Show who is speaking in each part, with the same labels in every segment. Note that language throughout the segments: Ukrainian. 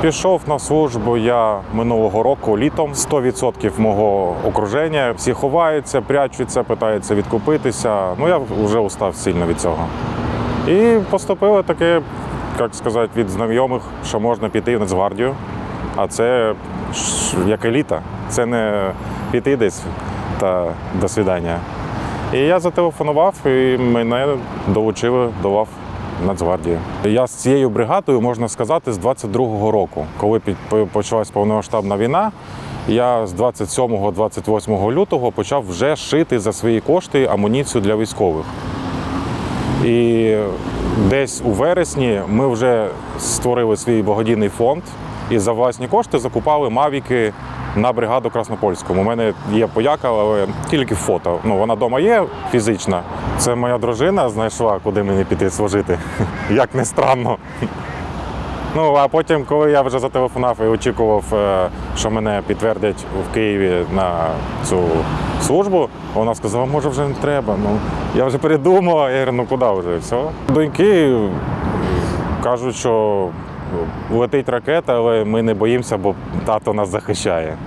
Speaker 1: Пішов на службу я минулого року літом. 100% мого окруження всі ховаються, прячуться, питаються відкупитися. Ну я вже устав сильно від цього. І поступило таке, як сказати, від знайомих, що можна піти в Нацгвардію. А це як еліта. Це не піти десь та до свідання. І я зателефонував, і мене долучили до лав Нацгвардії. Я з цією бригадою, можна сказати, з 22-го року, коли почалась повномасштабна війна. Я з 27-28 лютого почав вже шити за свої кошти амуніцію для військових. І десь у вересні ми вже створили свій благодійний фонд і за власні кошти закупали мавіки на бригаду Краснопольську. У мене є пояка, але тільки фото. Ну, вона вдома є фізична. Це моя дружина знайшла, куди мені піти служити. Як не странно. Ну, а потім, коли я вже зателефонував і очікував, е, що мене підтвердять в Києві на цю службу, вона сказала, може вже не треба. Ну, я вже передумала, я говорю, ну куди вже? Все. Доньки кажуть, що летить ракета, але ми не боїмося, бо тато нас захищає.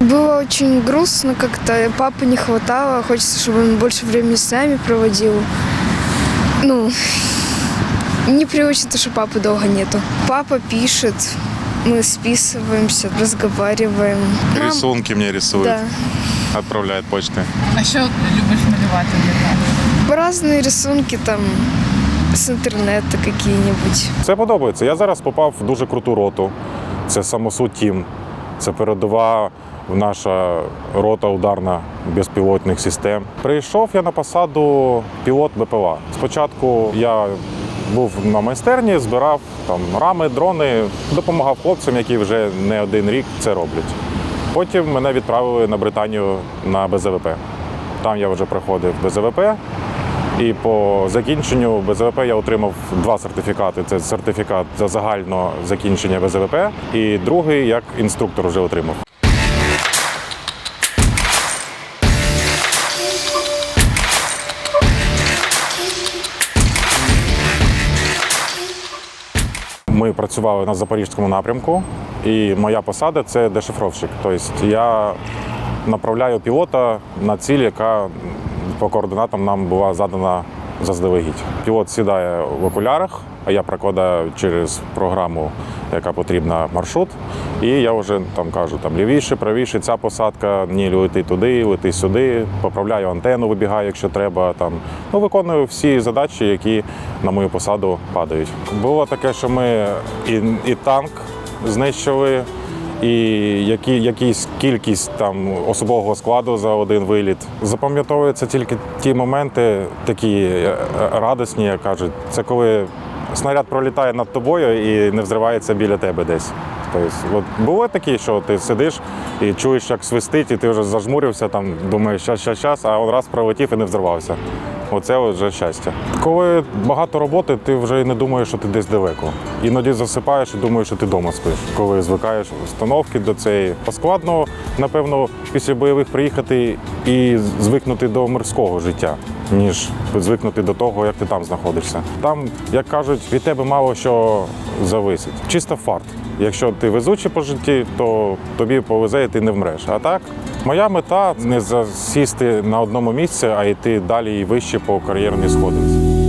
Speaker 2: Было очень грустно как-то, папы не хватало, хочется, чтобы он больше времени с нами проводил. Ну, непривычно, то, что папы долго нету. Папа пишет, мы списываемся, разговариваем. Мам-
Speaker 1: Рисунки мені рисують,
Speaker 2: Да.
Speaker 1: відправляють почти.
Speaker 3: А що любиш малювати для тебе?
Speaker 2: Разные рисунки там с интернета какие-нибудь.
Speaker 1: Це подобається. Я зараз попав в дуже круту роту. Це самосуд Тім. Це передова наша рота ударна безпілотних систем. Прийшов я на посаду пілот БПЛА. Спочатку я був на майстерні, збирав там рами, дрони, допомагав хлопцям, які вже не один рік це роблять. Потім мене відправили на Британію на БЗВП. Там я вже проходив БЗВП. І по закінченню БЗВП я отримав два сертифікати. Це сертифікат за загальне закінчення БЗВП, і другий як інструктор вже отримав. Ми працювали на запорізькому напрямку, і моя посада це дешифровщик. Тобто я направляю пілота на ціль, яка по координатам нам була задана заздалегідь. Пілот сідає в окулярах, а я прокладаю через програму, яка потрібна маршрут. І я вже там кажу, там лівіше, правіше, ця посадка, ні, лети туди, лети сюди, поправляю антенну, вибігаю, якщо треба. Там ну виконую всі задачі, які на мою посаду падають. Було таке, що ми і, і танк знищили. І які, якісь кількість там особового складу за один виліт. Запам'ятовуються тільки ті моменти, такі е, радісні, як кажуть. Це коли снаряд пролітає над тобою і не взривається біля тебе десь. Тобто, от було такі, що ти сидиш і чуєш, як свистить, і ти вже зажмурився, там думаєш, щас, щас, щас, а он раз пролетів і не взривався. Оце вже щастя. Коли багато роботи, ти вже не думаєш, що ти десь далеко. Іноді засипаєш і думаєш, що ти вдома спиш. Коли звикаєш установки до цієї. Складно, напевно, після бойових приїхати і звикнути до мирського життя, ніж звикнути до того, як ти там знаходишся. Там, як кажуть, від тебе мало що зависить. Чисто фарт. Якщо ти везучий по житті, то тобі повезе і ти не вмреш. А так, моя мета не засісти на одному місці, а йти далі і вище по кар'єрній сходинці.